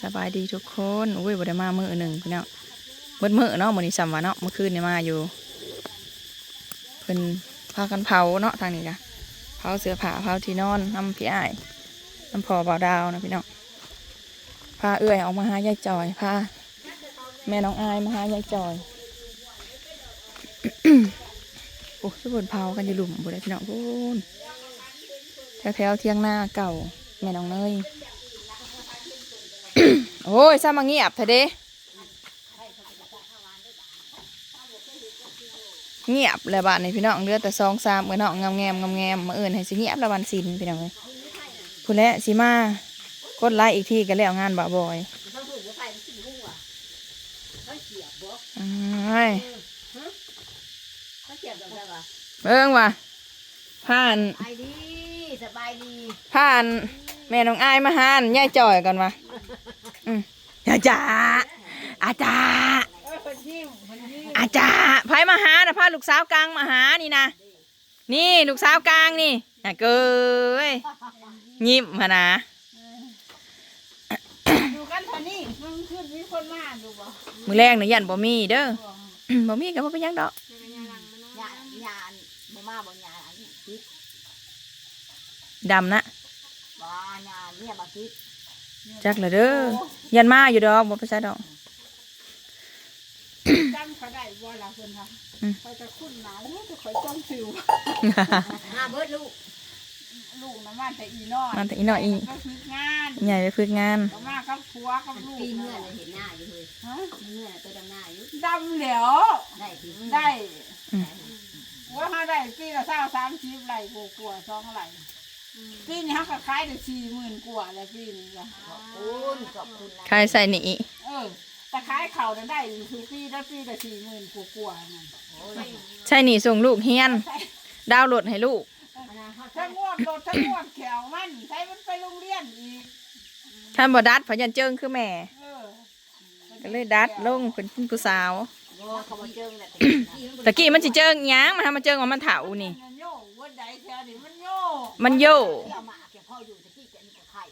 สบายดีทุกคนอุ้ยบ่ได้มามือหนึ่งพี่น้องเบิดมือเนาะมื้อนี้ซ้ำว่าเนาะเมื่อคืนนี่มาอยู่เพิ่นพากันเผาเนาะทางนี้กะเผาเสื้อผ้าเผาที่นอนน้ำพี่อ้น้ำพอบ่าวดาวนะพี่น้องพาเอื้อยออกมาหายายจอยพาแม่น้องอายมาหายายจอยโอ้ทุกคนเผากันอยู่หลุมบ่ได้พี่น้องพูนแถวๆเที่ยงหน้าเก่าแม่น้องเนย โอ้ยซามาเงียบเถอะเด้เงียบแล้วบ้านนี่พี่น้องเหลือแต่ซองสามเมื่อน้องงามแงมงามแงมมาเอื่นให้สิเงียบแล้ววันสินพี่น้องเลยพูดแล้วสิมากดไลค์อีกทีกันแล้วงานบ่าวบอยอ้ายเบิ่งว่ะผ่านสบายดีสบายดีผ่านแม่น้องอายมาหานย่ายจ่อยก่อนว่ะ อืมอาจารย์อาจารย์อาจารย์ไผมาหานะพาลูกสาวกลางมาหานี่นะนี่ลูกสาวกลางนี่อะเกยยิ้มมานะดูกันท่านี่มันขึ้นมีคนมาดูบ่มือแรกนะยันบ่มีเด้อบ่มีก็บ่เป็นหยังดอกยานยานบ่มาบ่ยานอันนี้คิดดำนะบ่ยานเนี่ยบ่คิด จักเลยเด้อยันมาอยู่ดอกบ่ไปใช่ดอกจำเขาได้ว่าละเพิ่นค่ะอืมไปจะคุ้นหนาวจะคอยจ้องสิวหาเบิดลูกลูกน้ำมันแต่อีน้อยมันแต่อีน้อยอีก็ฝึกงานใหญ่ไปฝึกงานก็มากับผัวกับลูกปีเมื่อเลยเห็นหน้าอยู่เลยฮะปีเมื่อตัวดำหน้าอยู่ดำเหลวได้ปีได้อืมว่าเขาได้ปีละเศร้าสามสิบไหลกกลัวาๆสองไหล ปีนี้เขาก็ขายได้สี่หมื่นกว่าแล้วปีนี้จ้ะขอบคุณขอบคุณนะใครใส่หนีเออแต่ขายเขานั้นได้คือปีละปีละสี่หมื่นกว่าๆนั่นโอ้ยใช่หนีส่งลูกเฮียน ดาวน์โหลดให้ลูกถ้างวดรถถ้างวดแขวมันใช้มันไปโรงเรียนอีกท่านบ่ดัดเพราะยันเจิงคือแม่ เออก็เลยดัดลงเป็นผู้สาวบ่เขาบ่เจิงแหละตะกี้มันสิเจิงหยังมาหามาเจิงว่ามันเถานี่ มัน โย่วันใดแถวนี้มันโย่มันโยเที่ยวมาแกพ่ออยู่ตะกี้แกนี่ก็ไข่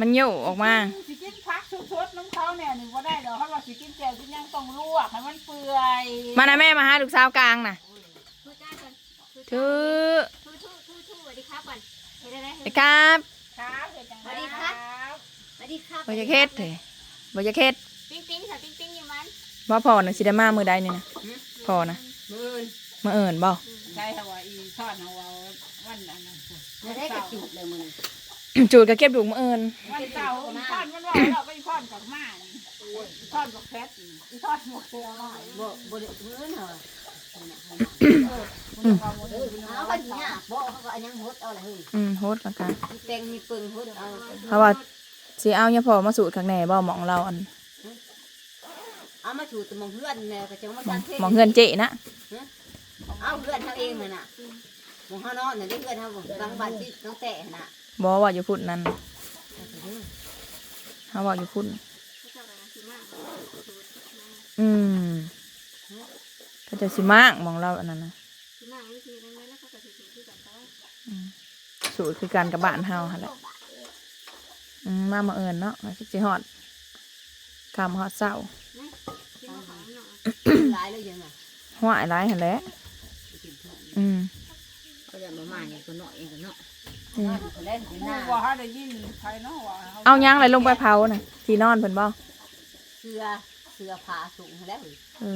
มันโยออกมาสิกินพักชุดๆน้ำเขาเนี่ยหนึ่งว่าได้เดี๋ยวเขาว่าสิกินแจ่วกินหยังต้องลวกให้มันเปื่อยมานะแม่มาหาลูกสาวกลางน่ะพูดจ้าก่อนถือทูทูทูทูสวัสดีครับก่อนเห็นอะไรไปครับครับเฮ็ดจังได๋สวัสดีครับบ่จะเค็ดเถอะบ่จะเค็ดปิ๊งปิ๊งค่ะปิ๊งปิ๊งอยู่มันบ่พอนะสิได้มามื้อใดนี่นะพอนะมื้อมื้อเอิ้นบ่ ใช่ค่ะว่าอีทอดเอาว่าวันนั้นน่ะจะได้กระจุกเลยมึงจูดก็เก็บลูกมื้อเอิ้นวันเสาร์อีทอดมันว่าเราไปทอดกับมานี่อีทอดกับแฟตนี่อีทอดหมกเกลือมาบ่บ่ได้มื้อเหรอมันเอาหมดเลยเอาไปเนี่ยบ่เขาก็อันยังหดเอาเลยเฮ้ยอืมโฮดละกันมีแตงมีปึงหดเอาเพราะว่าสิเอาเนี่ยพอมาสูตรข้างในบ่หมองเราอันเอามาถูตะมองเพื่อนเนี่ยก็จะมาหมองจันเทศหมองเฮือนเจนะ เอาเพื่อนเฮาเองน่ะน่ะมองเฮานอนน่ะได้เพื่อนเฮาบ่บางบ้านที่น้องแตะน่ะบ่ว่าอยู่พุ่นนั่นเฮาว่าอยู่พุ่นเขาจะอะไรนะสีมากอืมก็จะสิมากหมองเราอันนั้นนะสีมากวิธีนั้นไหมแล้วเขาจะถือที่กันไปสูตรคือกันกับบ้านเฮาหั่นแหละอืมมามาเอิญเนาะมาสิฮอดคำฮอดเศร้าที่มาของหน่อยหลายเลยยังอะหัวไอ้ อืมก็จะมามาเนี่ยก็น้อยเองก็เนาะอืมเล่นที่หหน้าว่าเขาได้ยินใครเนาะว่าเอายังอะไรลงไปเผาน่ะที่นอนเพิ่นบ่เสื้อเสื้อผ้าสูงแล้วเอ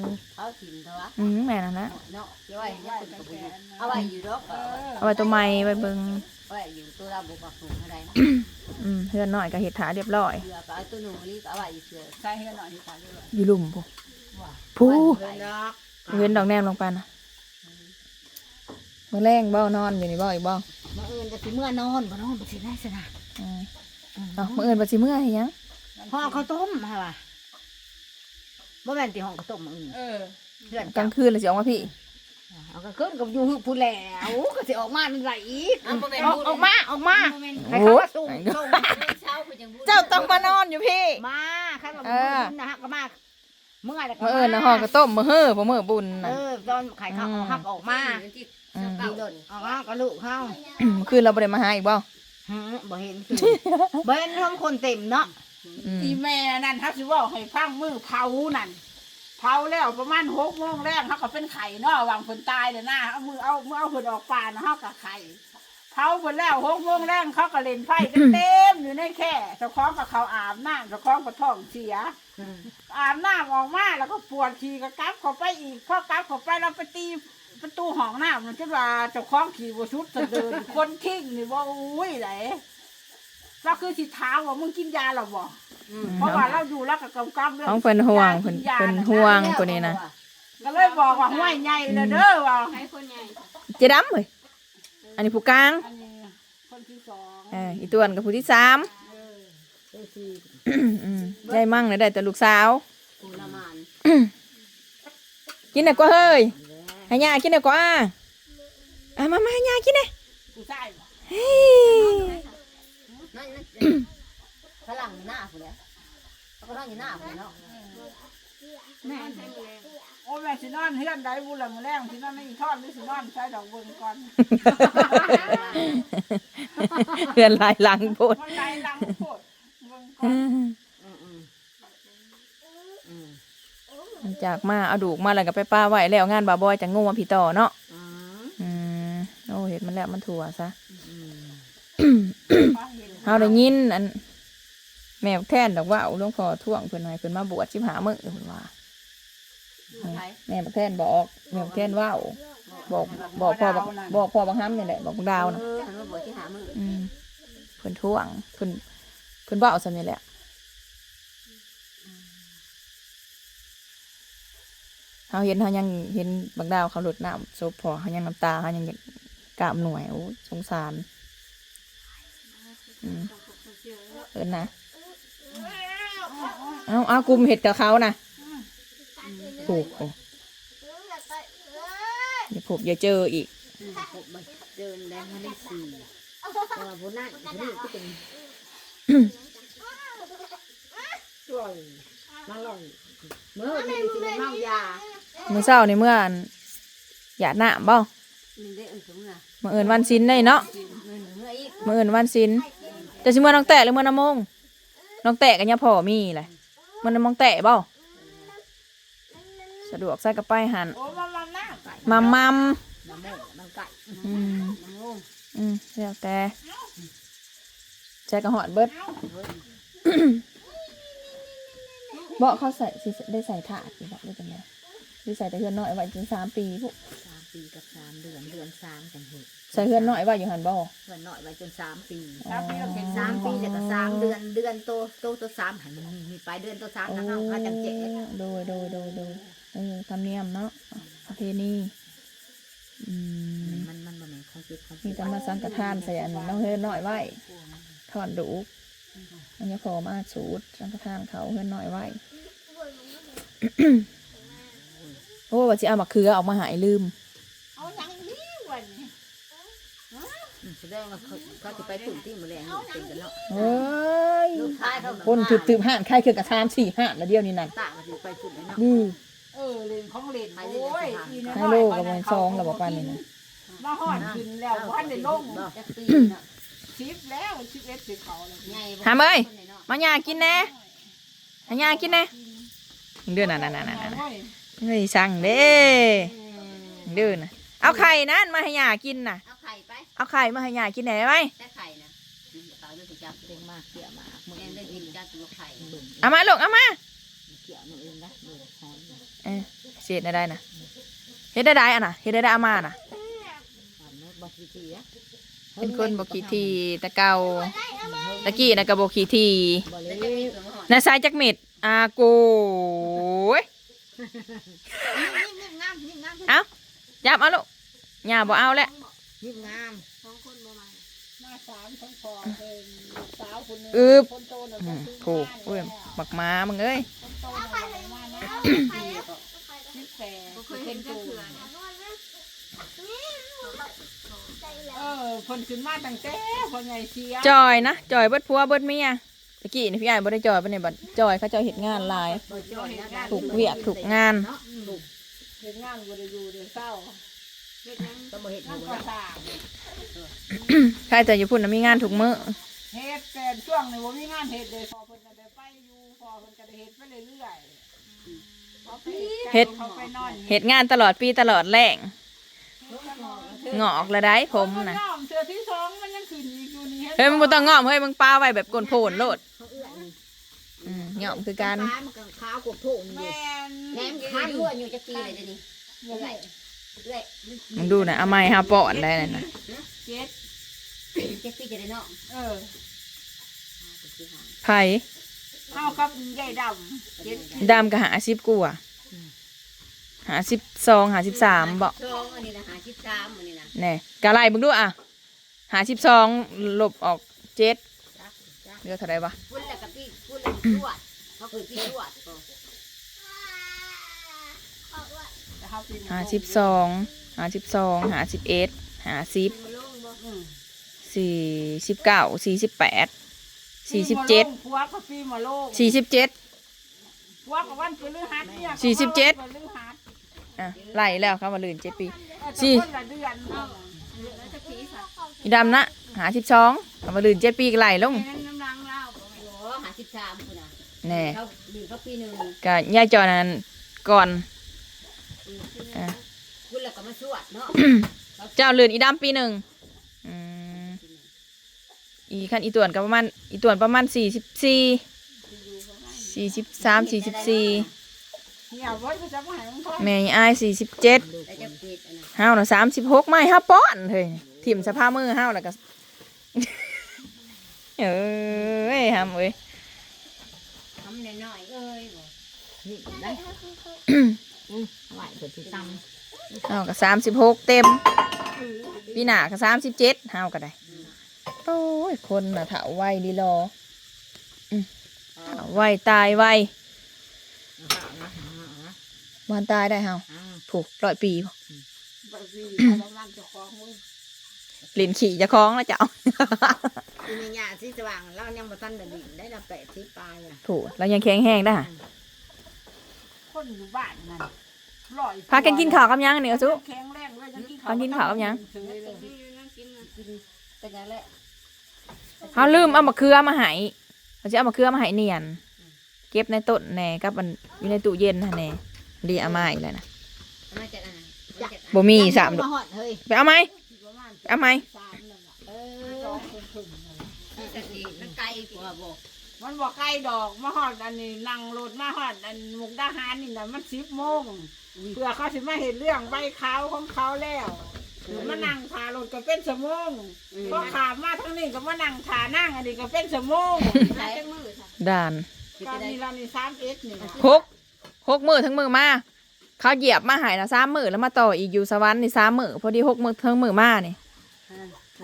อเขาถิ่นเถอะวะอืมแม่นั่นนะเนาะเอาไว้เนี่ยเป็นกระบุกเอาไว้อยู่ดอกเออเอาไว้ตัวใหม่ไว้เบิ่งเอาไว้อยู่ตัวเราบุกสูงเท่าไรนะอืมเฮือนน้อยก็เฮ็ดถาเรียบร้อยเสื้อก็เอาตัวหนูนี่ก็เอาไว้อยู่เสื้อใช่เฮ็ดหน่อยที่ตายด้วยอยู่หลุมพุผู้เพิ่นดอกเว้นดอกแนมลงไปนะ มื้อแรงบ่นอนอยู่นี่บ่อีกบ่มาเอินก็สิเมื่อนอนบ่นอนบ่สิได้สนะอืมเอามื้ออื่นบ่สิมื้อให้หยังห้องข้าวต้มฮะว่ะบ่แม่นที่ห้องข้าวต้มมื้ออื่นเออเพื่อนกลางคืนเลยสิออกมาพี่เอาก็ขึ้นกับอยู่ผู้แล้วก็สิออกมานั่นไหลอีกออกออกมาออกมาให้เขามาส่งส่งเจ้าต้องมานอนอยู่พี่มาคันว่าเอมื้ออนะฮะก็มาเมื่อไหร่ก็มื้ออื่นนะห่อก็ต้มมื้อเฮ้อบ่มื้อบุญเอน่ะอตอนไข่ข้าวเอาฮักออกมาอืม ดีหล่นออกมาก็ลูกเฮาเมื่อคืนเราบ่ได้มาหาอีกบ่หือบ่เห็นคือ บ่เห็นท้องคนเต็มเนาะอืมอีแม่นั่นฮักสิเว่าให้ฟังมือเผานั่นเผาแล้วประมาณหกโมงแรกเขาก็เป็นไข่เนาะวางเพิ่นตายเลยนะเอามือเอามือเอาเพิ่นออกป่านะเขาก็ไข่เผาเพิ่นแล้วหกโมงแรกเขาก็เล่นไพ่กันเต็มอยู่ในแค่เจ้าของกับเขาอาบน้ำเจ้าของกับท้องเสีย อาบน้ำออกมาแล้วก็ปวดขี่ก็กลับเข้าไปอีกพอกลับเข้าไปเราไปตีประตูห้องน้ำมันจะว่าเจ้าของขี่บชุดจะเดิน คนทิ้งนี่ว่าอุ้ยไหนเราคือสิท้ามว่ามึงกินยาหรอบ่อืมเพราะว่าเราอยู่แล้วกับกำกับเรื่องน้องเพิ่นห่วงเพิ่นยาเพิ่นกิยาะห่วงคนนี้นะก็เลยบอกว่าห้วยใหญ่เลยเด้อว่าใช้คนใหญ่เจดำเฮ้ยอันนี้ผู้กลางอันนี้คนที่สองเอออีตัวนกับผู้ที่สามเออคืออืม ได้มั่งเลยได้แต่ลูกสาวปูละมานกินได้กว่าเฮ้ยให้ย่ากินได้กว่าอะมามาให้ย่ากินได้ผู้ชายบ่เฮ้ยนั่นนั่นฝรั่งอยู่หน้าผู้แล้วเขาก็นั่งอยู่หน้าผู้เนาะแม่ใช้มือแรงโอ้แม่สินอนเฮือนใดบุญละมื้อแรงสินอนไม่อีทอดหรือสินอนใช้ดอกเบิ่งก่อนเพื่อนหลายหลังโพดมันไหลหลังโคตร จากมาเอาดูกมาแล้วก็ไปป้าไว้แล้วงานบาบอยจะงูมาพี่ต่อเนาะอืมอืมโอ้เห็ดมันแล้วมันถั่วซะอืมเฮาได้ยินอันแม่แท่นดอกว่าหลวงพ่อท่วงเพิ่นให้เพิ่นมาบวชสิบหามื้อเพิ่นว่าใครแม่บักแท่นบอกแม่บักแท่นเว่าบอกบอกพ่อบักบอกพ่อบักห้ำนี่แหละบอกบักดาวนะเออหันมาบอกที่หามืออืม เพิ่นท่วงเพิ่นเพิ่นเว้าซำนี่แหละเฮาเห็นเฮายังเห็นบักดาวเขาหลุดน้ำศพพอเฮายังน้ำตาเฮายังอยากกราบหน่วยโอ้สงสารอืมเอิ้นนะเอาเอากลุ่มเห็ดกับเขานะถูกโอ้อย่าพบอย่าเจออีกอืมผมมาเดินแดงมาได้สี่แต่ว่าผู้นั่นผู้นี่ก็เป็น ช่วยมาลองเมื่อมีสิเมายามื้อเช้าในเมื่ออันหยาดน้ำบ่นี่ได้อันสมน่ะมื่อเอินวันศิลได้เนาะเมื่ออื่นวันศิลจะสิเมื่อน้องแตะหรือเมื่อน้ำมงน้องแตะกันยังพอมีแหละเมื่อน้ำมงแตะบ่สะดวกใส่กระปหันโอ้มามาหน้าไก่มัมมัมน้ำโมกน้ำไก่อืมน้ำโมกอืมแล้วแต่ ใช้กระหอดเบิดบ่เขาใส่สิได้ใส่ถาดอยู่บ่ได้จังไดหรือใส่แต่เฮือนน้อยไว้จนสามปีพุสามปีกับสามเดือนเดือนสามกันเหตุใส่เฮือนน้อยไว้อยู่หันบ่เดือนหน่อยไว้จนสามปีสามปีเราเห็นสามปีเดี๋ยวก็สามเดือนเดือนโตโตตัวสามหันมันมีมีปลายเดือนตัวสามโอ้นะเนาะเขาจังเจ๊โดยโดยโดยโดยเออธรรมเนียมเนาะประเพณีอืมมันมันมันของจิตของมีแต่มาสังกทานใส่อันน้องเฮือนน้อยไว้ถ อนดูกอันนี้ขอมาสูตรสังกทานเขาเฮือนน้อยไว้ โอ้ว่าจะเอามาเคือออกมาหายลืม เอาหยังนี้วันนี้แสดงว่าเขาเขาจะไปตุ่นที่มือแรงอยู่เป็นกันเนาะเฮ้ย ลูกชายเขาคนถึบถึบห่านใครคือกระทามสี่ห่านละเดียวนี่นั่นตามันจะไปตุ่นเลยเนาะดีเออเล่นของเล่นโอ้ยอีให้โลกกับมันซองแล้วบอกว่านี่นะมาหอดขึ้นแล้วพันได้ลงจักปีเนาะ ชิปแล้วชิปเอ็ดสิเขาเลยใหญ่หามเอ้ย มาหยากินแน่หาหยากินแน่เดือนน่ะน่ะน่ะน่ะน่ะโอ้ยเฮ้ยสั่งเด้เดือนน่ะเอาไข่นั่นมาให้หยากินน่ะ เอาไข่ไปเอาไข่มาให้หยากินไหนไหมแต่ไข่นะตาเรื่องจับเรื่องมากเกี่ยวมากมือเองได้กินจับตัวไข่เบิ่งเอามาลูกเอามาเกี่ยวมือเองนะมือหอมเออเสียดได้นะเฮ็ดได้ได้อะนะเฮ็ดได้ได้เอามาน่ะ หอมบอกทีทีอะ เป็นคนบอกขี้ทีแตะเกาตะกี้นะก็บอกขี้ทีบ่เลยนาซายจักเม็ดอาโกยนิ่มๆงามนิ่มงามเอาจับเอาลูกหยาบ่เอาแล้วยิ้มงามสองคนบ่มามาสามทั้งพอเป็นสาวคนนึงอึบคนโตน่ะอืก็มคือถูกเว้ยบักหมามึงเอ้ยคนโตน่ะมาแล้วชิปแปดบ่เคยเห็นจัก เถื่อเนี่ยเออคนขึ้นมาตั้งแต่คนใหญ่เสียจอยนะจอยเบิดผัวเบิดเมียตะกี้นี่พี่ใหญ่บ่ได้จอยปานนี้บัดจอยเขาเจ้าเฮ็ดงานหลายบ่จ่อยนะถูกเวียกถูกงานเนาะถูกเห็นงานบริยูเดือเศร้าเฮ็ดยังก็บ่เฮ็ดนั่ให้นบ่ก็ได้สร้างใครแต่อยู่พุ่นน่ะมีงานทุกมื้อเฮ็ดแต่ช่วงนี้บ่มีงานเฮ็ดเลยพอเพิ่นก็ได้ไปอยู่พอเพิ่นก็ได้เฮ็ดไปเรื่อยๆพอไปเขาไปนอนเฮ็ดงานตลอดปีตลอดแรง งอกละได้ผมนะน่ะเสือที่สองมันยังขึ้นอีกอยู่นี่เฮ้ยมึงบ่ต้องงอมเฮ้ยมึงปาไว้แบบกลนโผนโลดเขาเอื้อนนี่อืมงอมคือการฟ้ามันก็ขาวกบโถงนี่แม่นแหนมคันรั่วอยู่จักปีเลยเดี๋ยวนี้เอื้อยเอื้อยมึงดูน่ะเอาไม้หาปอนได้นั่นน่ะเจ็ดเจ็ดปีจะได้เนาะเออไผเฮากับยายดำเจ็ดดำก็หา10กว่า หา12หา13บ่สองอันนี้นะหาสิบสามอันนี้นะแน่กะไล่มึงดูอะหา12ลบออก7จักจักเหลือเท่าใดวะพุ่นแล้วกับพี่พุ่นแล้วตรวจเขาคือพี่ตรวจก็แต่เฮาปีนหา12หา12หา11หา10อืมสี่สิบเก้าสี่สิบแปดสี่สิบเจ็ดผัวกับปีมาโลกสี่สิบเจ็ดผัวกับวันพฤหัสเนี่ยสี่สิบเจ็ดพฤหัส อะไล่แล้วครับมาลื่นเจ็ดปีเออสี่แต่คนละเดือนเอาแล้วจะผีสัตว์อีดำนะหาสิบสองเอามาลื่นเจ็ดปีก็ไล่ลงแม่น้ำรังเล่าบ่แม่โอ้หาสิบสามคุณน่ะแน่เขาดีเขาปีหนึ่งก็ย่าจอนั้นก่อนอะพุ่นแล้วก็มาตรวจเนาะเจ้าลื่นอีดำปีหนึ่งอืมอีขั้นอีตวนก็ประมาณอีตวนประมาณสี่สิบสี่สี่สิบสามสี่สิบสี่ เนี่ยเว้ยก็จะมาให้มึงท้องแม่อีอายสี่สิบเจ็ดแล้วจะปิดอันนั้นห้าวน่ะสามสิบหกไม่ห้าป้อนเฮ้ยถิ่มสภาพมือห้าวแล้วก็ เอ้ยห้ามเอ้ยทำน้อยๆเอ้ยบ่นี่ได้ไหวเปิดที่ตำห้าวก็สามสิบหกเต็มปีหน้าก็สามสิบเจ็ดห้าวก็ได้โอ้ยคนน่ะเถาไวดีรออืมเถาไวตายไววัน ตายได้ห้าวผูกร้อยปีบ่บางทีเอากำลังจะคล้องมึงลินขี่จะคล้องแล้วจะเอาอีนี่ยาสีสว่างเรายังบ่ทันได้ดินได้ละแปดสิบปลายอะผูกแล้วยังแข็งแห้งได้หะคนอยู่บ้านนั่นลอยพากันกินข้าวกับยังนี่เอาสุแข็งแรงเลยยังกินพากินข้าวกับหยังถือเลยนี่นั่งกินน่ะกินเป็นยังแหละเขาลืมเอามะเขือมาให้เขาจะเอามะเขือมาให้เนียน เก็บในต้นแหน่กับมันอยู่ในตู้เย็นน่ะแหน่ ดีเอามาอีกแล้วนะมาจากอันนั้นมาจากบ่มีสามดอกมาฮอดเฮ้ยไปเอาไหมประมาณไปเอาไหมสามนั่นน่ะเอสอองคนถึงนั่นน่ะนี่ก็สิมันไกลกว่าบ่มันบอกใกล้ดอกมาหอดอันนี้นั่งรถมาหอดอันมุกดาหารนี่นะมันสิบโมงเพื่อเขาสิมาเห็นเรื่องใบขาวของเขาแล้วหรือมานั่งทารถก็เป็นสมงก็ขามมาทั้งนี้ก็มานั่งทานั่งอันนี้ก็เป็นสมงได้จังมือค่ะด่านก็นี่เรานี่สามเอ็ดนี่นะหก หกมือทั้งมือมาเขาเหยียบมาใหายนะสามมือแล้วมาต่ออีกอยู่สวรรค์นี่สามมือพอดีหกมือทั้งมือมานี่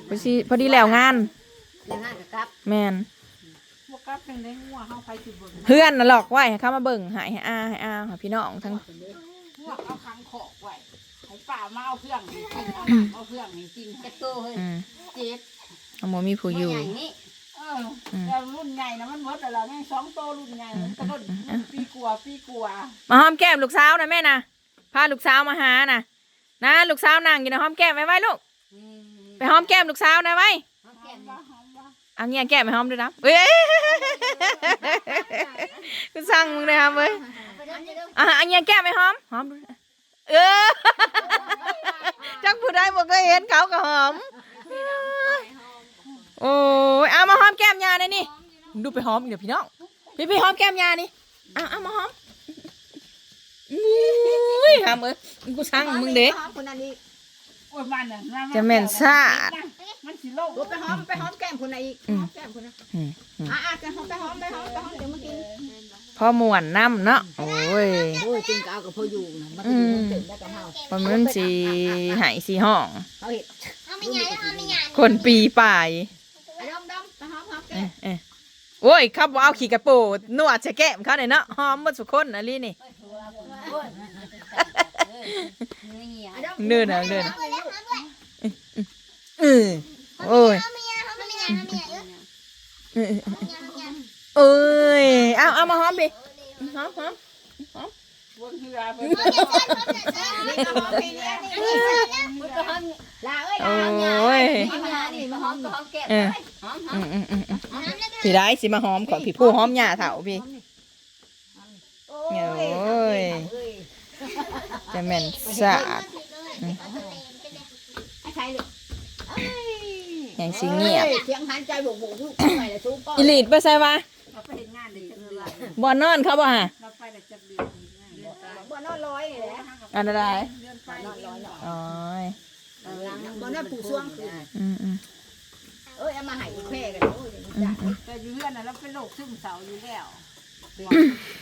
พอดีพอดีแล้วงานเรื่องงานกับกลับแมนพวกกับเป็นได้งัวเขาไปจุดบนเพื่อนน่ะหลอกไว้ให้เขามาเบิ่งใหายให้อาให้อาให้พี่น้องทั้งงัวเอาขังขอกไว้ให้ป่ามาเอาเครื่องให้กินเอาน้ำเอาเครื่องให้กินจักโตเฮ้ยอืมเจ็ดเอาโมมีผู้อยู่ใหญ่นี่เออแล้วรุ่นใหญ่นะมันหมดแล้วแม่งสองโตรุ่นใหญ่มันก็รุ่นปีกลัวาปีกลัวามาหอมแก้มลูกสาวนะแม่นะพาลูกสาวมาหานะนะลูกสาวนั่งอยู่นะหอมแก้มไว้ไว้ลูกอืมไปหอมแก้มลูกสาวนะไว้เอาแก้มว่าหอมว่าเอาเงี้ยแก้มไปหอมด้วยนะเอ้ยกูสั่งมึงเลยครับเว้ยไปเด้อไปเด้ออะเอาเงี้ยแก้มไปหอมหอมด้วยเออจักผู้ใดบอกเคยเห็นเขาก็หอม โอ้ยเอามาหอมแก้มยาหน่อยนี่ดูไปหอมอีกเดี๋ยวพี่น้องพี่พี่หอมแก้มยานี่เอาเอามาหอมอุ้ยหอมเอ้ยกูสั่งมึงเด็กหอมคนนั้นนี่โอ้ยมันน่ะาาจะแม่นซาดมันสิโลกไปหอมไปหอมแก้มคนนั้นอีกอืมหอมแก้มคนนั้นอืมอืมอะอะไปหอมไปหอมไปหอมไปหอมเดี๋ยวมากินพ่อมวนน้ำเนาะโอ้ยโอ้ยจริงก็เอากับพ่ออยู่นะมันก็อยู่มันเต็มแล้วกับเฮาพอมันสีหายสีห้องเขาเห็ดเอาไม่ใหญ่เอาไม่ใหญ่คนปีป่าย ไอ้ดอมดอมไปหอมหอมแก้เอ้มยเอ้ยโอ้ยครับว่าเอาขี่กระโปรงนวดใส่แก้มเขาเนี่ยเนาะหอมหมดสุกคนนะลี่นี่ไอ้ดอมเดินเอาเดินเออโอ้ยเอาไม่ใหญ่เอาไม่ใหญ่เอาไม่ใหญ่เออเออเอาไม่ใหญ่เอาไม่ใหญ่เอ้ยเอาเอามาหอมไปหอมหอมวบนเรือเพิ่นนี่ก็หอมเพลงนี้นี่มึงก็หอม ลาเอ้ยลาหอมยานี่มานี่มาหอมก็หอมแก้มเลยหอมหออืมมอืมอืมอืมพี่ได้สิมาหอมก่อนพี่ผู้หอมหญ้าเถาพี่โอ้ยจะแม่นสะอาดไอ้ใครลูกแห่งสิเงียบเสียงหันใจบุกบุกลูกไปเลยสู้ป้ออีหลีดไปใส่วะเราไปเฮ็ดงานได้จักเดือนบ่นอนเขาบ่ฮะเราไปได้จักเดือนเดือนไปบ่นอนร้อยนี่แหละอันใดเดือนไปนอนร้อยเนาะ อ๋อ บ่นอนปูซ่วงคืออืมอืมเอ้ยเอามาให้อีแค่กันโอ้ยอืมอืมแต่อยู่เรือนน่ะเราเป็นโรคซึมเศร้าอยู่แล้ว